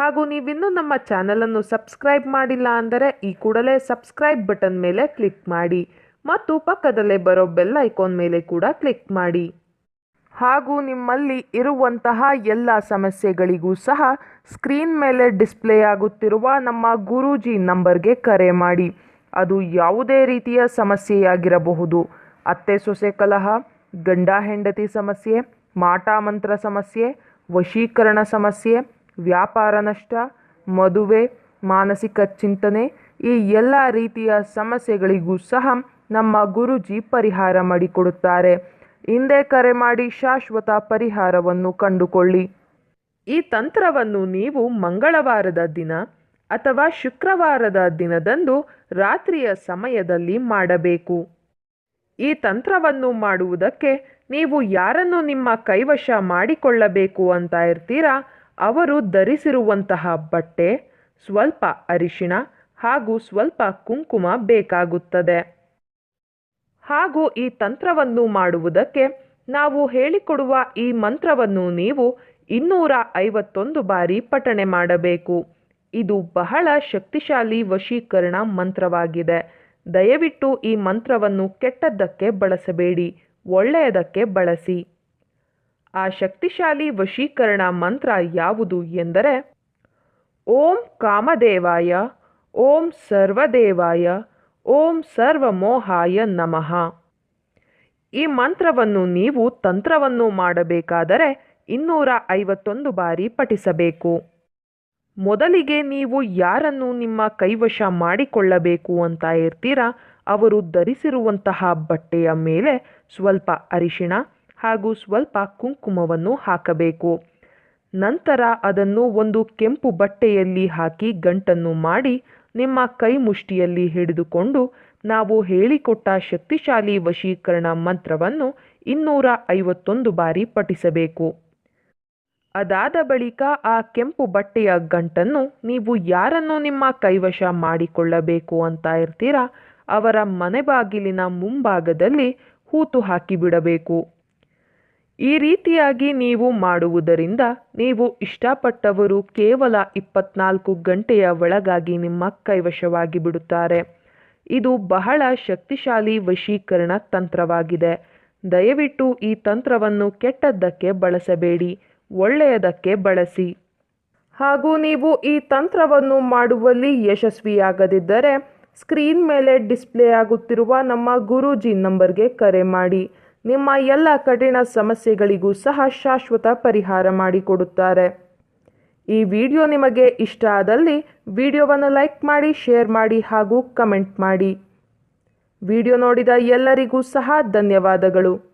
ಹಾಗೂ ನೀವಿನ್ನೂ ನಮ್ಮ ಚಾನಲನ್ನು ಸಬ್ಸ್ಕ್ರೈಬ್ ಮಾಡಿಲ್ಲ ಅಂದರೆ ಈ ಕೂಡಲೇ ಸಬ್ಸ್ಕ್ರೈಬ್ ಬಟನ್ ಮೇಲೆ ಕ್ಲಿಕ್ ಮಾಡಿ ಮತ್ತು ಪಕ್ಕದಲ್ಲೇ ಬರೋ ಬೆಲ್ ಐಕಾನ್ ಮೇಲೆ ಕೂಡ ಕ್ಲಿಕ್ ಮಾಡಿ. ಹಾಗೂ ನಿಮ್ಮಲ್ಲಿ ಇರುವಂತಹ ಎಲ್ಲ ಸಮಸ್ಯೆಗಳಿಗೂ ಸಹ ಸ್ಕ್ರೀನ್ ಮೇಲೆ ಡಿಸ್ಪ್ಲೇ ಆಗುತ್ತಿರುವ ನಮ್ಮ ಗುರೂಜಿ ನಂಬರ್ಗೆ ಕರೆ ಮಾಡಿ. ಅದು ಯಾವುದೇ ರೀತಿಯ ಸಮಸ್ಯೆಯಾಗಿರಬಹುದು. ಅತ್ತೆ ಸೊಸೆ ಕಲಹ, ಗಂಡ ಹೆಂಡತಿ ಸಮಸ್ಯೆ, ಮಾಟ ಮಂತ್ರ ಸಮಸ್ಯೆ, ವಶೀಕರಣ ಸಮಸ್ಯೆ ವ್ಯಾಪಾರ ನಷ್ಟ, ಮದುವೆ, ಮಾನಸಿಕ ಚಿಂತನೆ, ಈ ಎಲ್ಲ ರೀತಿಯ ಸಮಸ್ಯೆಗಳಿಗೂ ಸಹ ನಮ್ಮ ಗುರುಜಿ ಪರಿಹಾರ ಮಾಡಿಕೊಡುತ್ತಾರೆ. ಹಿಂದೆ ಕರೆ ಮಾಡಿ ಶಾಶ್ವತ ಪರಿಹಾರವನ್ನು ಕಂಡುಕೊಳ್ಳಿ. ಈ ತಂತ್ರವನ್ನು ನೀವು ಮಂಗಳವಾರದ ದಿನ ಅಥವಾ ಶುಕ್ರವಾರದ ದಿನದಂದು ರಾತ್ರಿಯ ಸಮಯದಲ್ಲಿ ಮಾಡಬೇಕು. ಈ ತಂತ್ರವನ್ನು ಮಾಡುವುದಕ್ಕೆ ನೀವು ಯಾರನ್ನು ನಿಮ್ಮ ಕೈವಶ ಮಾಡಿಕೊಳ್ಳಬೇಕು ಅಂತ ಇರ್ತೀರಾ? ಅವರು ಧರಿಸಿರುವಂತಹ ಬಟ್ಟೆ ಸ್ವಲ್ಪ ಅರಿಶಿಣ ಹಾಗೂ ಸ್ವಲ್ಪ ಕುಂಕುಮ ಬೇಕಾಗುತ್ತದೆ. ಹಾಗೂ ಈ ತಂತ್ರವನ್ನು ಮಾಡುವುದಕ್ಕೆ ನಾವು ಹೇಳಿಕೊಡುವ ಈ ಮಂತ್ರವನ್ನು ನೀವು ಇನ್ನೂರ ಐವತ್ತೊಂದು ಬಾರಿ ಪಠಣೆ ಮಾಡಬೇಕು. ಇದು ಬಹಳ ಶಕ್ತಿಶಾಲಿ ವಶೀಕರಣ ಮಂತ್ರವಾಗಿದೆ. ದಯವಿಟ್ಟು ಈ ಮಂತ್ರವನ್ನು ಕೆಟ್ಟದ್ದಕ್ಕೆ ಬಳಸಬೇಡಿ, ಒಳ್ಳೆಯದಕ್ಕೆ ಬಳಸಿ. ಆ ಶಕ್ತಿಶಾಲಿ ವಶೀಕರಣ ಮಂತ್ರ ಯಾವುದು ಎಂದರೆ, ಓಂ ಕಾಮದೇವಾಯ, ಓಂ ಸರ್ವದೇವಾಯ, ಓಂ ಸರ್ವಮೋಹಾಯ ನಮಃ. ಈ ಮಂತ್ರವನ್ನು ನೀವು ತಂತ್ರವನ್ನು ಮಾಡಬೇಕಾದರೆ ಇನ್ನೂರ ಐವತ್ತೊಂದು ಬಾರಿ ಪಠಿಸಬೇಕು. ಮೊದಲಿಗೆ ನೀವು ಯಾರನ್ನು ನಿಮ್ಮ ಕೈವಶ ಮಾಡಿಕೊಳ್ಳಬೇಕು ಅಂತ ಇರ್ತೀರಾ ಅವರು ಧರಿಸಿರುವಂತಹ ಬಟ್ಟೆಯ ಮೇಲೆ ಸ್ವಲ್ಪ ಅರಿಶಿಣ ಹಾಗೂ ಸ್ವಲ್ಪ ಕುಂಕುಮವನ್ನು ಹಾಕಬೇಕು. ನಂತರ ಅದನ್ನು ಒಂದು ಕೆಂಪು ಬಟ್ಟೆಯಲ್ಲಿ ಹಾಕಿ ಗಂಟನ್ನು ಮಾಡಿ ನಿಮ್ಮ ಕೈ ಮುಷ್ಟಿಯಲ್ಲಿ ಹಿಡಿದುಕೊಂಡು ನಾವು ಹೇಳಿಕೊಟ್ಟ ಶಕ್ತಿಶಾಲಿ ವಶೀಕರಣ ಮಂತ್ರವನ್ನು ಇನ್ನೂರ ಐವತ್ತೊಂದು ಬಾರಿ ಪಠಿಸಬೇಕು. ಅದಾದ ಬಳಿಕ ಆ ಕೆಂಪು ಬಟ್ಟೆಯ ಗಂಟನ್ನು ನೀವು ಯಾರನ್ನು ನಿಮ್ಮ ಕೈವಶ ಮಾಡಿಕೊಳ್ಳಬೇಕು ಅಂತ ಇರ್ತೀರಾ ಅವರ ಮನೆ ಬಾಗಿಲಿನ ಮುಂಭಾಗದಲ್ಲಿ ಹೂತು ಹಾಕಿಬಿಡಬೇಕು. ಈ ರೀತಿಯಾಗಿ ನೀವು ಮಾಡುವುದರಿಂದ ನೀವು ಇಷ್ಟಪಟ್ಟವರು ಕೇವಲ ಇಪ್ಪತ್ನಾಲ್ಕು ಗಂಟೆಯ ಒಳಗಾಗಿ ನಿಮ್ಮ ಕೈವಶವಾಗಿ ಬಿಡುತ್ತಾರೆ. ಇದು ಬಹಳ ಶಕ್ತಿಶಾಲಿ ವಶೀಕರಣ ತಂತ್ರವಾಗಿದೆ. ದಯವಿಟ್ಟು ಈ ತಂತ್ರವನ್ನು ಕೆಟ್ಟದ್ದಕ್ಕೆ ಬಳಸಬೇಡಿ, ಒಳ್ಳೆಯದಕ್ಕೆ ಬಳಸಿ. ಹಾಗೂ ನೀವು ಈ ತಂತ್ರವನ್ನು ಮಾಡುವಲ್ಲಿ ಯಶಸ್ವಿಯಾಗದಿದ್ದರೆ, ಸ್ಕ್ರೀನ್ ಮೇಲೆ ಡಿಸ್ಪ್ಲೇ ಆಗುತ್ತಿರುವ ನಮ್ಮ ಗುರೂಜಿ ನಂಬರ್ಗೆ ಕರೆ ಮಾಡಿ. ನಿಮ್ಮ ಎಲ್ಲ ಕಠಿಣ ಸಮಸ್ಯೆಗಳಿಗೂ ಸಹ ಶಾಶ್ವತ ಪರಿಹಾರ ಮಾಡಿಕೊಡುತ್ತಾರೆ. ಈ ವಿಡಿಯೋ ನಿಮಗೆ ಇಷ್ಟ ಆದಲ್ಲಿ ವಿಡಿಯೋವನ್ನು ಲೈಕ್ ಮಾಡಿ, ಶೇರ್ ಮಾಡಿ ಹಾಗೂ ಕಮೆಂಟ್ ಮಾಡಿ. ವಿಡಿಯೋ ನೋಡಿದ ಎಲ್ಲರಿಗೂ ಸಹ ಧನ್ಯವಾದಗಳು.